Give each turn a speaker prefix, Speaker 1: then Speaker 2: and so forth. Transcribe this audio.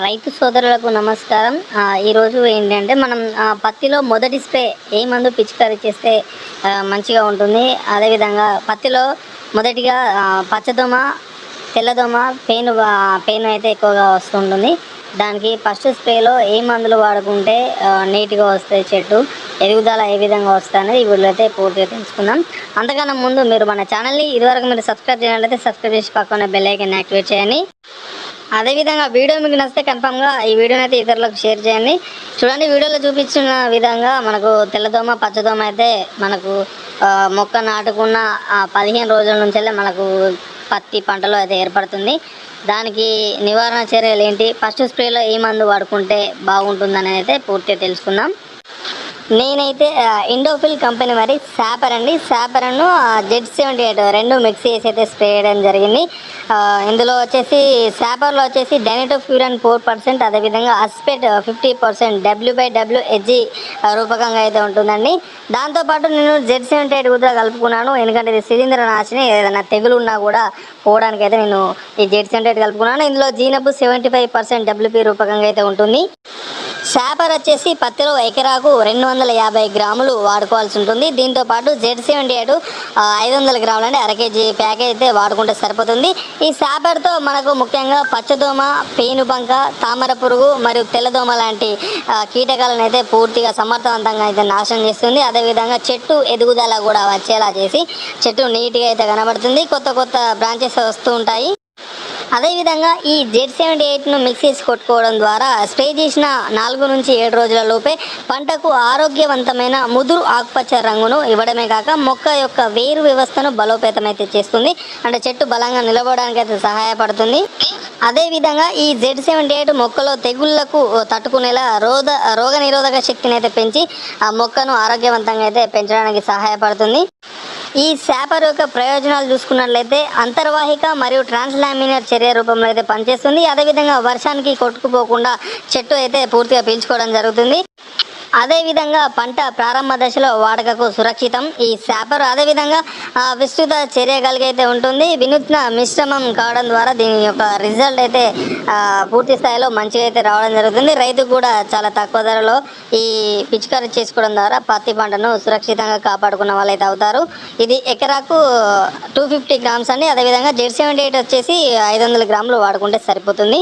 Speaker 1: రైతు సోదరులకు నమస్కారం. ఈరోజు ఏంటంటే మనం పత్తిలో మొదటి స్ప్రే ఏ మందు పిచికారీ చేస్తే మంచిగా ఉంటుంది? అదేవిధంగా పత్తిలో మొదటిగా పచ్చదోమ తెల్లదోమ పెయిన్ పెయిన్ అయితే ఎక్కువగా వస్తుంటుంది దానికి ఫస్ట్ స్ప్రేలో ఏ మందులు వాడుకుంటే నీట్గా వస్తాయి చెట్టు? ఎదుగుదల ఏ విధంగా వస్తుంది అనేది ఈ వీడియోలో అయితే పూర్తిగా తెలుసుకుందాం. అంతకన్నా ముందు మీరు మన ఛానల్ని ఇదివరకు మీరు సబ్స్క్రైబ్ చేయాలంటే సబ్స్క్రైబ్ చేసి పక్కన బెల్ ఐకన్ యాక్టివేట్ చేయండి. అదేవిధంగా వీడియో మీకు నచ్చితే కన్ఫామ్గా ఈ వీడియోని అయితే ఇతరులకు షేర్ చేయండి. చూడండి వీడియోలో చూపించిన విధంగా మనకు తెల్లదోమ పచ్చదోమ అయితే మనకు మొక్క నాటుకున్న ఆ పదిహేను రోజుల నుంచెల్లే మనకు పత్తి పంటలో అయితే ఏర్పడుతుంది. దానికి నివారణ చర్యలు ఏంటి? ఫస్ట్ స్ప్రేలో ఏ మందు వాడుకుంటే బాగుంటుందని అయితే పూర్తిగా తెలుసుకుందాం. నేనైతే ఇండోఫిల్ కంపెనీ మరి శాపర్ అండి. శాపర్ను జెడ్ సెవెంటీ ఎయిట్ రెండు మిక్స్ చేసి అయితే స్ప్రే చేయడం జరిగింది. ఇందులో వచ్చేసి శాపర్లో వచ్చేసి డెనిటోఫ్యూరన్ ఫోర్ పర్సెంట్ అదేవిధంగా అస్పెట్ fifty percent W by W HG రూపకంగా అయితే ఉంటుందండి. దాంతోపాటు నేను జెడ్ సెవెంటీ ఎయిట్ కూడా కలుపుకున్నాను. ఎందుకంటే ఇది శిలీంద్ర నాశిని ఏదైనా తెగులు ఉన్నా కూడా పోవడానికి అయితే నేను ఈ జెడ్ సెవెంటీ ఎయిట్ కలుపుకున్నాను. ఇందులో zineb seventy five percent WP రూపకంగా అయితే ఉంటుంది. షాపర్ వచ్చేసి పత్తిలో ఎకరాకు రెండు వందల యాభై గ్రాములు వాడుకోవాల్సి ఉంటుంది. దీంతో పాటు జెడ్ సెవెంటీ ఎయిట్ ఐదు వందల గ్రాములు అంటే అర కేజీ ప్యాకేజ్ అయితే వాడుకుంటే సరిపోతుంది. ఈ షాపర్తో మనకు ముఖ్యంగా పచ్చదోమ పేనుబంక తామర పురుగు మరియు తెల్లదోమ లాంటి కీటకాలను అయితే పూర్తిగా సమర్థవంతంగా అయితే నాశనం చేస్తుంది. అదేవిధంగా చెట్టు ఎదుగుదల కూడా వచ్చేలా చేసి చెట్టు నీట్గా అయితే కనబడుతుంది. కొత్త కొత్త బ్రాంచెస్ వస్తూ ఉంటాయి. అదేవిధంగా ఈ జెడ్ సెవెంటీ ఎయిట్ను మిక్స్ చేసి కొట్టుకోవడం ద్వారా స్ప్రే చేసిన నాలుగు నుంచి ఏడు రోజుల లోపే పంటకు ఆరోగ్యవంతమైన ముదురు ఆకుపచ్చ రంగును ఇవ్వడమే కాక మొక్క యొక్క వేరు వ్యవస్థను బలోపేతమైతే చేస్తుంది. అంటే చెట్టు బలంగా నిలబడడానికి అయితే సహాయపడుతుంది. అదేవిధంగా ఈ జెడ్ సెవెంటీ ఎయిట్ మొక్కలో తెగుళ్ళకు తట్టుకునేలా రోగ రోగ నిరోధక శక్తిని అయితే పెంచి ఆ మొక్కను ఆరోగ్యవంతంగా అయితే పెంచడానికి సహాయపడుతుంది. ఈ శాపర్ యొక్క ప్రయోజనాలు చూసుకున్నట్లయితే అంతర్వాహిక మరియు ట్రాన్స్లామినర్ చర్య రూపంలో అయితే పనిచేస్తుంది. అదేవిధంగా వర్షానికి కొట్టుకుపోకుండా చెట్టు అయితే పూర్తిగా పీల్చుకోవడం జరుగుతుంది. అదేవిధంగా పంట ప్రారంభ దశలో వాడకకు సురక్షితం. ఈ శాపర్ అదేవిధంగా ఆ, విస్తృత చర్య కలిగి అయితే ఉంటుంది. వినూత్న మిశ్రమం కావడం ద్వారా దీని యొక్క రిజల్ట్ అయితే పూర్తి స్థాయిలో మంచిగా అయితే రావడం జరుగుతుంది. రైతు కూడా చాలా తక్కువ ధరలో ఈ పిచికారీ చేసుకోవడం ద్వారా పత్తి పంటను సురక్షితంగా కాపాడుకున్న వాళ్ళు అయితే అవుతారు. ఇది ఎకరాకు టూ ఫిఫ్టీ గ్రామ్స్ అండి. అదేవిధంగా జెడ్ సెవెంటీ ఎయిట్ వచ్చేసి ఐదు వందల గ్రాములు వాడుకుంటే సరిపోతుంది.